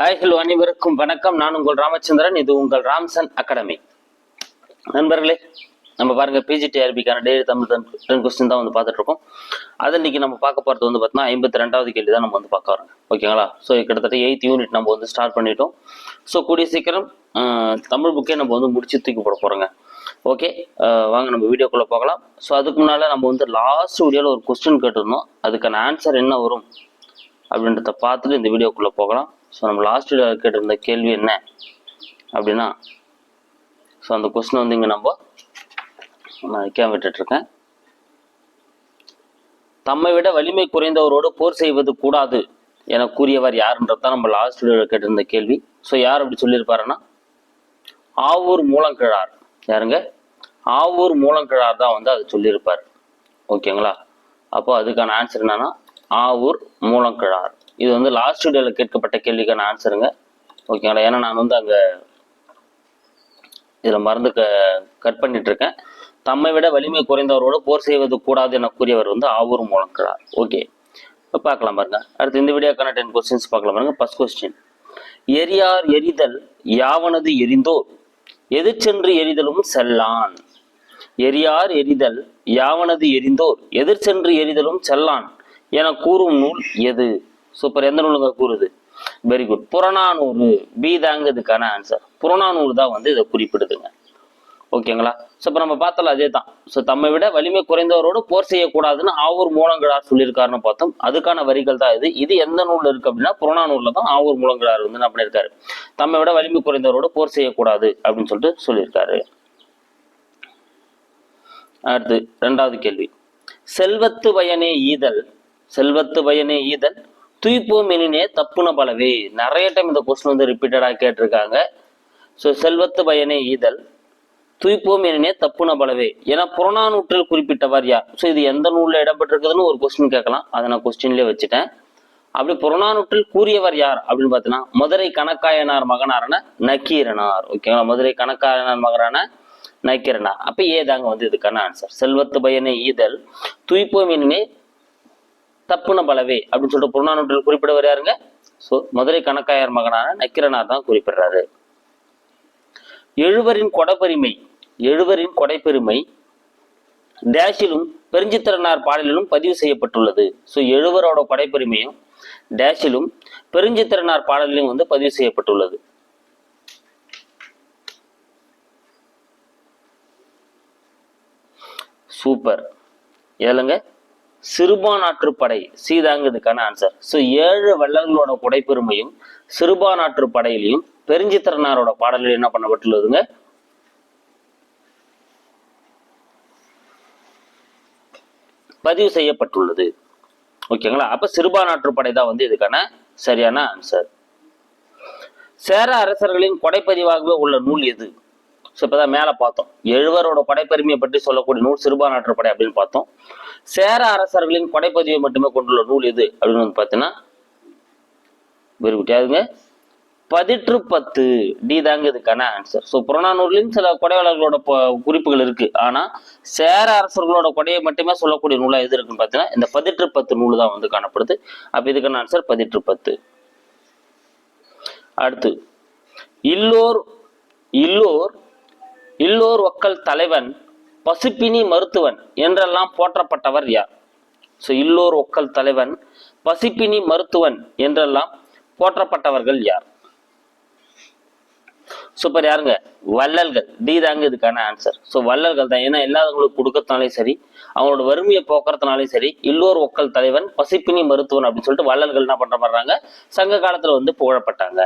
Hi hello அனைவருக்கும் வணக்கம். நான் உங்கள் ராமச்சந்திரன். இது உங்கள் ராம்சன் அகாடமி. நண்பர்களே நம்ம பாருங்க பிஜிடிஆர்பிக்கான டெய்லி தமிழ் டென் கொஸ்டின் தான் வந்து பார்த்துட்டு இருக்கோம். அது இன்னைக்கு நம்ம பார்க்க போகிறது வந்து பார்த்தோம்னா ஐம்பத்தி ரெண்டாவது கேள்வி தான் நம்ம வந்து பார்க்க வரோம் ஓகேங்களா? ஸோ கிட்டத்தட்ட எயித் யூனிட் நம்ம வந்து ஸ்டார்ட் பண்ணிட்டோம். ஸோ கூடிய சீக்கிரம் தமிழ் புக்கே நம்ம வந்து முடிச்சு தூக்கி போட போகிறோங்க ஓகே வாங்க நம்ம வீடியோக்குள்ளே போகலாம். ஸோ அதுக்கு முன்னால் நம்ம வந்து லாஸ்ட் வீடியோவில் ஒரு கொஸ்டின் கேட்டிருந்தோம். அதுக்கான ஆன்சர் என்ன வரும் அப்படின்றத பார்த்துட்டு இந்த வீடியோக்குள்ளே போகலாம். ஸோ நம்ம லாஸ்ட் கேட்டிருந்த கேள்வி என்ன? அப்படின்னா ஸோ அந்த கொஸ்டின் வந்து இங்கே நம்ம நான் வைக்காம விட்டுட்ருக்கேன் தம்மை விட வலிமை குறைந்தவரோடு போர் செய்வது கூடாது என கூறியவர் யாருன்றது தான் நம்ம லாஸ்ட் வீடியோவில் கேட்டிருந்த கேள்வி. ஸோ யார் அப்படி சொல்லியிருப்பாருன்னா ஆவூர் மூலங்கிழார். யாருங்க? ஆவூர் மூலங்கிழார் தான் வந்து அது சொல்லியிருப்பார். ஓகேங்களா அப்போ அதுக்கான ஆன்சர் என்னன்னா ஆவூர் மூலங்கிழார். இது வந்து லாஸ்ட் வீடியோவில் கேட்கப்பட்ட கேள்விக்கான ஆன்சருங்க ஓகேங்களா ஏன்னா நான் வந்து அங்கே இதில் மறந்து க கட் பண்ணிட்டு இருக்கேன். தம்மை விட வலிமை குறைந்தவரோடு போர் செய்வது கூடாது என கூறியவர் வந்து ஆவூர் மூலங்கிழார் ஓகே இப்போ பார்க்கலாம் பாருங்க. அடுத்து இந்த வீடியோக்கான டென் கொஸ்டின்ஸ் பார்க்கலாம் பாருங்க. ஃபர்ஸ்ட் கொஸ்டின் எரியார் எரிதல் யாவனது எரிந்தோர்? எதிர்ச்சென்று எரிதலும் செல்லான். எரியார் எரிதல் யாவனது எரிந்தோர்? எதிர் சென்று எரிதலும் செல்லான். என கூறும் நூல் எது? சூப்பர். எந்த நூலுங்க? கூறுது. Very good Purananuru. பி தாங்க இதுக்கான ஆன்சர் புறநானூறு தான் வந்து இதை குறிப்பிடுதுங்க. ஓகேங்களா ஸோ இப்போ நம்ம பார்த்தல அதே தான் ஸோ தம்மை விட வலிமை குறைந்தவரோடு போர் செய்யக்கூடாதுன்னு ஆவூர் மூலங்கிழார் சொல்லியிருக்காருன்னு பார்த்தோம். அதுக்கான வரிகள் தான் இது. இது எந்த நூலில் இருக்கு அப்படின்னா புறநானூரில் தான் ஆவூர் மூலங்கிழார் வந்து என்ன பண்ணியிருக்காரு? தம்மை விட வலிமை குறைந்தவரோடு போர் செய்யக்கூடாது அப்படின்னு சொல்லிட்டு சொல்லியிருக்காரு. அடுத்து ரெண்டாவது கேள்வி. செல்வத்து பயனே ஈதல். செல்வத்து பயனே ஈதல். தூய்ப்போம் எனினே தப்புன பலவே. நிறைய டைம் இந்த கொஸ்டின் வந்து ரிப்பீட்டடாக கேட்டிருக்காங்க. ஸோ செல்வத்து பயனே ஈதல். துய்ப்போம் எனினே தப்புன பலவே. ஏன்னா புறநானூற்றில் குறிப்பிட்டவர் யார்? ஸோ இது எந்த நூலில் இடம்பெற்றிருக்குதுன்னு ஒரு கொஸ்டின் கேட்கலாம். அதை நான் கொஸ்டின்லேயே வச்சுட்டேன். அப்படி புறநானூற்றில் கூறியவர் யார்? அப்படின்னு பார்த்தீங்கன்னா மதுரை கணக்காயனார் மகனாரான நக்கீரனார். ஓகேங்களா மதுரை கணக்காயனார் மகனான நக்கீரனார். அப்போ ஏதாங்க வந்து இதுக்கான ஆன்சர் செல்வத்து பயனை ஈதல். துய்ப்போம் எனினே தப்புன பலவே அப்படின்னு சொல்லிட்டு புறநானூற்றில் குறிப்பிடுவர் யாருங்க? ஸோ மதுரை கணக்காயர் மகனான நக்கிரனார் தான் குறிப்பிடுறாரு. எழுவரின் கொடைப்பெருமை எழுவரின் கொடைப்பெருமை டேஷிலும் பெருஞ்சித்திரனார் பாடலிலும் பதிவு செய்யப்பட்டுள்ளது. ஸோ எழுவரோட கொடைப்பெருமையும் டேஷிலும் பெருஞ்சித்திரனார் பாடலிலும் வந்து பதிவு செய்யப்பட்டுள்ளது. சூப்பர். ஏழுங்க. சிறுபானாற்றுப்படை. சீதாங்க இதுக்கான ஆன்சர் ஸோ ஏழு வள்ளல்களோட குடைப்பெருமையும் சிறுபானாற்று படையிலையும் பெருஞ்சித்திரனாரோட பாடல்கள் என்ன பண்ணப்பட்டுள்ளதுங்க? பதிவு செய்யப்பட்டுள்ளது. ஓகேங்களா? அப்ப சிறுபான் படை தான் வந்து இதுக்கான சரியான ஆன்சர் சேர அரசர்களின் கொடைப்பதிவாகவே உள்ள நூல் எது? ஸோ இப்போதான் மேலே பார்த்தோம். எழுவரோட கொடைப்பெருமையை பற்றி சொல்லக்கூடிய நூல் சிறுபான் படை அப்படின்னு பார்த்தோம். சேர அரசர்களின் கொடைப்பதிவை மட்டுமே கொண்டுள்ள நூல் எது? அப்படின்னு வந்து பார்த்தீங்கன்னா வெரி பதிற்று பத்து டி தாங்க இதுக்கான ஆன்சர் ஸோ புறநானூர்லையும் சில கொடையாளர்களோட ப- குறிப்புகள் இருக்கு. ஆனா சேர அரசர்களோட கொடையை மட்டுமே சொல்லக்கூடிய நூலா எது இருக்குன்னு பார்த்தீங்கன்னா இந்த பதிற்று பத்து நூல் தான் வந்து காணப்படுது. அப்ப இதுக்கான ஆன்சர் பதிற்று பத்து அடுத்து இல்லோர் இல்லோர் இல்லோர் ஒக்கல் தலைவன் பசுப்பினி மருத்துவன் என்றெல்லாம் போற்றப்பட்டவர் யார்? ஸோ இல்லோர் ஒக்கல் தலைவன் பசிப்பினி மருத்துவன் என்றெல்லாம் போற்றப்பட்டவர்கள் யார்? சூப்பர் யாருங்க? வள்ளல்கள். டி தாங்க இதுக்கான ஆன்சர் ஸோ வள்ளல்கள் தான். ஏன்னா இல்லாதவங்களுக்கு கொடுக்கறதுனாலே சரி அவங்களோட வறுமையை போக்குறதுனாலையும் சரி இல்லோர் ஒக்கல் தலைவன் பசிப்பினி மருத்துவன் அப்படின்னு சொல்லிட்டு வள்ளல்கள் என்ன பண்ற மாதிரிறாங்க சங்க காலத்துல வந்து புகழப்பட்டாங்க.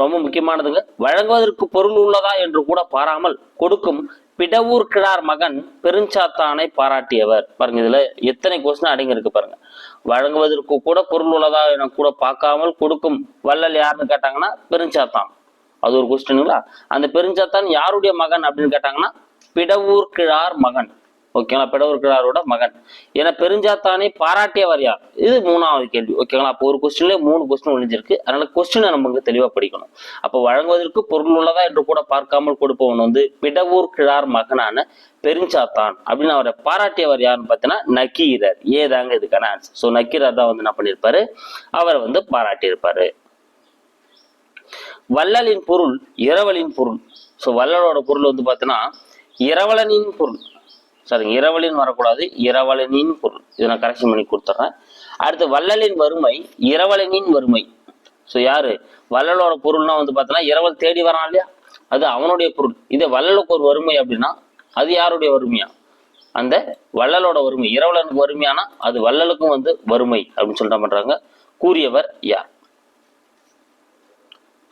ரொம்ப முக்கியமானதுங்க. வழங்குவதற்கு பொருள் உள்ளதா என்று கூட பாராமல் கொடுக்கும் பிடவூர் கிழார் மகன் பெருஞ்சாத்தானை பாராட்டியவர். பாருங்க இதுல எத்தனை கொஸ்டின் அடங்கியிருக்கு பாருங்க. வழங்குவதற்கு கூட பொருள் உள்ளதா என கூட பார்க்காமல் கொடுக்கும் வள்ளல் யாருன்னு கேட்டாங்கன்னா பெருஞ்சாத்தான். அது ஒரு கொஸ்டினுங்களா அந்த பெருஞ்சாத்தான் யாருடைய மகன் அப்படின்னு கேட்டாங்கன்னா பிடவூர் கிழார் மகன். ஓகேங்களா? பெடவர்கிழாரோட மகன். என பெருஞ்சாத்தானை பாராட்டியவர் யார்? இது மூணாவது கேள்வி. ஓகேங்களா? அப்போ ஒரு கொஸ்டின்லேயே மூணு கொஸ்டின் ஒழிஞ்சிருக்கு. அதனால கொஸ்டினை நமக்கு தெளிவா படிக்கணும். அப்போ வழங்குவதற்கு பொருள் உள்ளதா என்று கூட பார்க்காமல் கொடுப்பவன் வந்து பிடவூர் கிழார் மகனான பெருஞ்சாத்தான் அப்படின்னு அவரை பாராட்டியவர் யாருன்னு பார்த்தீங்கன்னா நக்கீரர். ஏதாங்க இதுக்கான ஆன்சர் ஸோ நக்கீரர் தான் வந்து என்ன பண்ணியிருப்பாரு? அவரை வந்து பாராட்டியிருப்பாரு. வள்ளலின் பொருள் இரவலின் பொருள். ஸோ வள்ளலோட பொருள் வந்து பார்த்தீங்கன்னா இரவலனின் பொருள். சாரி இரவலின் வரக்கூடாது இரவலனின் பொருள். இதை நான் கரெக்ஷன் பண்ணி கொடுத்துட்றேன் அடுத்து வள்ளலின் வறுமை இரவலனின் வறுமை. ஸோ யாரு? வள்ளலோட பொருள்னா வந்து பார்த்தோன்னா இரவல் தேடி வரான் இல்லையா? அது அவனுடைய பொருள். இதே வள்ளலுக்கு ஒரு வறுமை அப்படின்னா அது யாருடைய வறுமையா? அந்த வள்ளலோட வறுமை. இரவலனுக்கு வறுமையானா அது வள்ளலுக்கும் வந்து வறுமை அப்படின்னு சொல்லிட்டு பண்றாங்க? கூறியவர் யார்?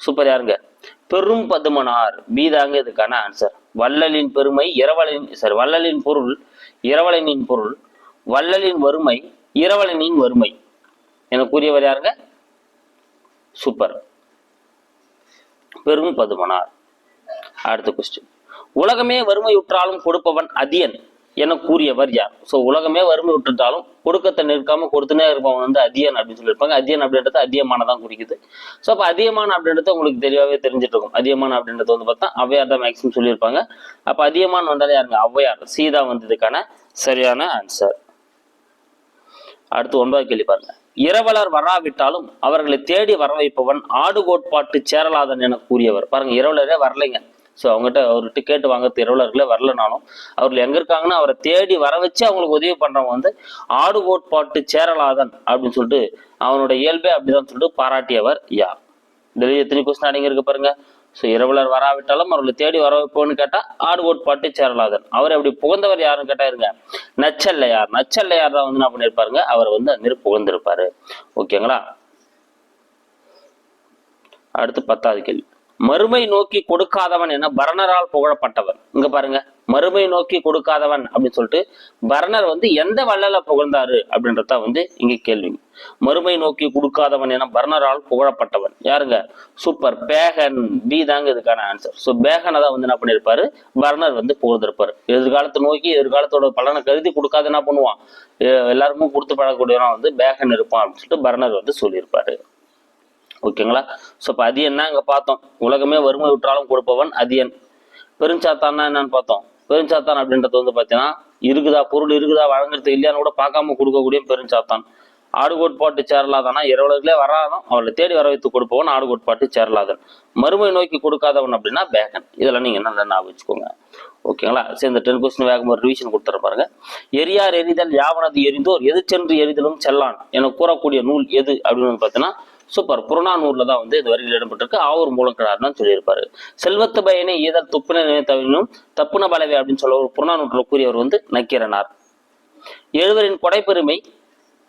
சூப்பர் யாருங்க? பெரும் பதுமனார். பீதாங்க இதுக்கான ஆன்சர் வள்ளலின் பெருமை இரவலின் சாரி வள்ளலின் பொருள் இரவலனின் பொருள் வள்ளலின் வறுமை இரவலனின் வறுமை. என கூறியவர் யாருங்க? சூப்பர். பெரும் பதுமனார். அடுத்த கொஸ்டின் உலகமே வறுமையுற்றாலும் கொடுப்பவன் அதியன் என கூறியவர் யார்? ஸோ உலகமே வறுமை விட்டுட்டாலும் கொடுக்கத்தை நிற்காம கொடுத்துனே இருப்பவன் வந்து அதியன் அப்படின்னு சொல்லியிருப்பாங்க. அதியன் அப்படின்றது அதியமான தான் குறிக்குது. ஸோ அப்போ அதியமான அப்படின்றது உங்களுக்கு தெளிவாகவே தெரிஞ்சிட்டு இருக்கும். அதியமான அப்படின்றது வந்து பார்த்தா அவ்வையார் தான் மேக்ஸிமம் சொல்லியிருப்பாங்க. அப்போ அதியமான் வந்தாலே யாருங்க? ஔவையார் சீதா வந்ததுக்கான சரியான ஆன்சர் அடுத்து ஒன்பதாவது கேள்வி பாருங்க. இரவலர் வராவிட்டாலும் அவர்களை தேடி வர வைப்பவன் ஆடு கோட்பாட்டு சேரலாதன் என கூறியவர். பாருங்க இரவலரே வரலைங்க. ஸோ அவங்ககிட்ட ஒரு டிக்கெட் வாங்குறது இரவலர்களே வரலனாலும் அவர்கள் எங்கே இருக்காங்கன்னா அவரை தேடி வர வச்சு அவங்களுக்கு உதவி பண்ணுறவங்க வந்து ஆடு கோட்பாட்டு சேரலாதன் அப்படின்னு சொல்லிட்டு அவனோட இயல்பே அப்படிதான் சொல்லிட்டு பாராட்டியவர் யார்? டெல்லி எத்தனை கொஸ்டின் அடங்கி இருக்கு பாருங்க. ஸோ இரவலர் வராவிட்டாலும் அவர்களை தேடி வர வைப்போன்னு கேட்டால் ஆடு கோட்பாட்டு சேரலாதன். அவர் அப்படி புகழ்ந்தவர் யாருன்னு கேட்டா இருங்க. நச்சல்லையார். நச்சல்லையார் தான் வந்து என்ன பண்ணியிருப்பாருங்க? அவர் வந்து அந்த புகழ்ந்திருப்பாரு. ஓகேங்களா அடுத்து பத்தாவது கேள்வி. மறுமை நோக்கி கொடுக்காதவன் என பரணரால் புகழப்பட்டவன் இங்க பாருங்க மறுமை நோக்கி கொடுக்காதவன் அப்படின்னு சொல்லிட்டு பரணர் வந்து எந்த வள்ளல புகழ்ந்தாரு அப்படின்றத வந்து இங்க கேள்வி. மறுமை நோக்கி கொடுக்காதவன் என பரணரால் புகழப்பட்டவன். யாருங்க? சூப்பர் பேகன். பி தாங்க இதுக்கான ஆன்சர் ஸோ பேகனை தான் வந்து என்ன பண்ணியிருப்பாரு பரணர் வந்து புகழ்ந்திருப்பாரு. எதிர்காலத்தை நோக்கி எதிர்காலத்தோட பலனை கருதி கொடுக்காத என்ன பண்ணுவான்? எல்லாருக்கும் கொடுத்து பழகக்கூடியவன் வந்து பேகன் இருப்பான் அப்படின்னு சொல்லிட்டு பரணர் வந்து சொல்லியிருப்பாரு. ஓகேங்களா? ஸோ இப்போ அதியன்னா இங்கே பார்த்தோம். உலகமே வறுமை விட்டாலும் கொடுப்பவன் அதியன் பெருஞ்சாத்தான்னா என்னன்னு பார்த்தோம். பெருஞ்சாத்தான் அப்படின்றது வந்து பார்த்தீங்கன்னா இருக்குதா? பொருள் இருக்குதா? வழங்குறது இல்லையான்னு கூட பார்க்காம கொடுக்கக்கூடிய பெருஞ்சாத்தான். ஆடு கோட்பாட்டு சேரலாதானா? இரவலர்களே வராதான் அவளை தேடி வர வைத்து கொடுப்பவன் ஆடு கோட்பாட்டு சேரலாதன். மறுமை நோக்கி கொடுக்காதவன் அப்படின்னா பேகன் இதெல்லாம் நீங்கள் என்ன ஞாபகம் வச்சுக்கோங்க. ஓகேங்களா? சரி இந்த டென் கொஸ்டின் வேகம் ஒரு ரிவிஷன் கொடுத்துற பாருங்க. எரியார் எரிதல் யாவனது எரிந்தோர்? எது சென்று எரிதலும் செல்லான். என கூறக்கூடிய நூல் எது? அப்படின்னு பார்த்தீங்கன்னா சூப்பர். புறநானூரில் தான் வந்து இது வரையில் இடம்பெற்றிருக்கு. ஆவூர் மூலக்கிழார்னு சொல்லியிருப்பாரு. செல்வத்து பயனை ஈதல் துப்புன தவினும் தப்புன பலவை அப்படின்னு சொல்ல ஒரு புறநானூற்றில் கூறியவர் வந்து நக்கீரனார். எழுவரின் கொடைப்பெருமை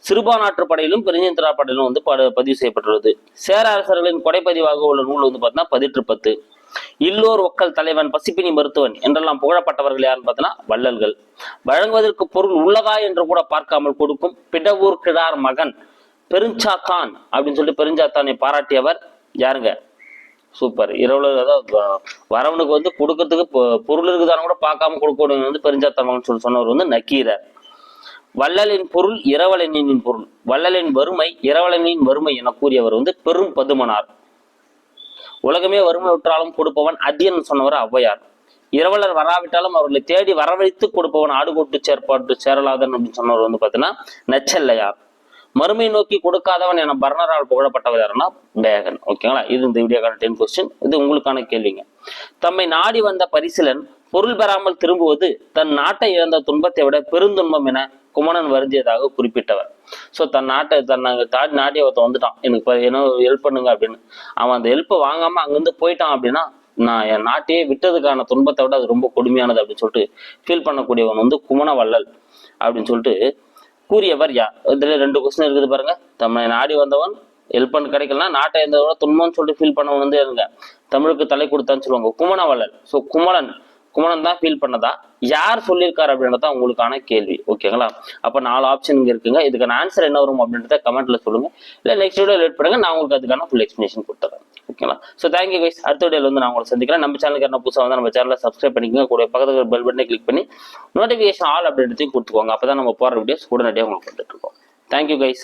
சிறுபானாற்று படையிலும் பெருஞ்சந்திரா படையிலும் வந்து பதிவு செய்யப்பட்டுள்ளது. சேர அரசர்களின் கொடைப்பதிவாக உள்ள நூல் வந்து பார்த்தீங்கன்னா பதிற்று பத்து. இல்லோர் ஒக்கல் தலைவன் பசிப்பினி மருத்துவன் என்றெல்லாம் புகழப்பட்டவர்கள் யாருன்னு பார்த்தீங்கன்னா வள்ளல்கள். வழங்குவதற்கு பொருள் உள்ளதா என்று கூட பார்க்காமல் கொடுக்கும் பிடவூர் கிழார் மகன் பெருஞ்சாத்தான் அப்படின்னு சொல்லிட்டு பெருஞ்சாத்தானை பாராட்டியவர் யாருங்க? சூப்பர். இரவுல அதாவது வரவனுக்கு வந்து கொடுக்கறதுக்கு பொ- பொருள் இருக்குதானு கூட பார்க்காம கொடுக்கணும் வந்து பெருஞ்சாத்தான் சொல்லி சொன்னவர் வந்து நக்கீரர். வள்ளலின் பொருள் இரவலனின் பொருள். வள்ளலின் வறுமை இரவலனின் வறுமை என கூறியவர் வந்து பெரும் பதுமனார். உலகமே வறுமை விட்டாலும் கொடுப்பவன் அதியன் சொன்னவர் ஔவையார். இரவலர் வராவிட்டாலும் அவர்களை தேடி வரவழைத்து கொடுப்பவன் ஆடுகோட்டு செயற்பாட்டு சேரலாதன் அப்படின்னு சொன்னவர் வந்து பார்த்தீங்கன்னா நச்சல்லையார். மறுமை நோக்கி கொடுக்காதவன் என பர்ணரால் புகழப்பட்டவர் யாருன்னா பேகன் ஓகேங்களா இது இந்த வீடியோக்கான டென் கொஸ்டின் இது உங்களுக்கான கேள்விங்க. தம்மை நாடி வந்த பரிசிலன் பொருள் பெறாமல் திரும்புவது தன் நாட்டை இழந்த துன்பத்தை விட பெருந்துன்பம் என குமணன் வருந்தியதாக குறிப்பிட்டவர். ஸோ தன் நாட்டை தன் தாடி நாட்டி ஒருத்தன் வந்துட்டான். எனக்கு என்ன ஹெல்ப் பண்ணுங்க அப்படின்னு. அவன் அந்த ஹெல்ப்பை வாங்காம அங்கிருந்து போயிட்டான் அப்படின்னா நான் என் நாட்டையே விட்டதுக்கான துன்பத்தை விட அது ரொம்ப கொடுமையானது அப்படின்னு சொல்லிட்டு ஃபீல் பண்ணக்கூடியவன் வந்து குமண வள்ளல் அப்படின்னு சொல்லிட்டு கூறியவர் யார்? இதில் ரெண்டு கொஸ்டின் இருக்குது பாருங்க. தம்மை நாடி வந்தவன் ஹெல்ப் பண்ண கிடைக்கலனா நாட்டை இருந்ததோட துன்பம்னு சொல்லிட்டு ஃபீல் பண்ணவன் வந்து இருங்க. தமிழுக்கு தலை கொடுத்தான்னு சொல்லுவாங்க. குமணவளன் ஸோ குமணன் குமணன் தான் ஃபீல் பண்ணதா? யார் சொல்லியிருக்காரு அப்படின்றத உங்களுக்கான கேள்வி. ஓகேங்களா அப்போ நாலு ஆப்ஷன் இங்கே இருக்குங்க. இதுக்கான ஆன்சர் என்ன வரும் அப்படின்றத கமெண்ட்ல சொல்லுங்க. இல்லை நெக்ஸ்ட் வீடியோ லேட் பண்ணுங்க. நான் உங்களுக்கு அதுக்கான ஃபுல் எக்ஸ்பிளேஷன் கொடுத்துறேன். ஓகேங்களா ஸோ தேங்க்யூ கைஸ் அடுத்த வீடியோவில் வந்து நான் உங்களை சந்திக்கிறேன். நம்ம சேனலுக்கு என்ன புதுசாக வந்து நம்ம சேனலில் சப்ஸ்கிரைப் பண்ணிக்கோங்க. கூட பக்கத்தில் பெல் பட்டனை கிளிக் பண்ணி நோட்டிஃபிகேஷன் ஆல் அப்படின்றதையும் கொடுத்துக்கோங்க. அப்போ தான் நம்ம போகிற வீடியோஸ் உடனடியாக உங்களுக்கு வந்துட்டுருக்கோம் தேங்க்யூ கைஸ்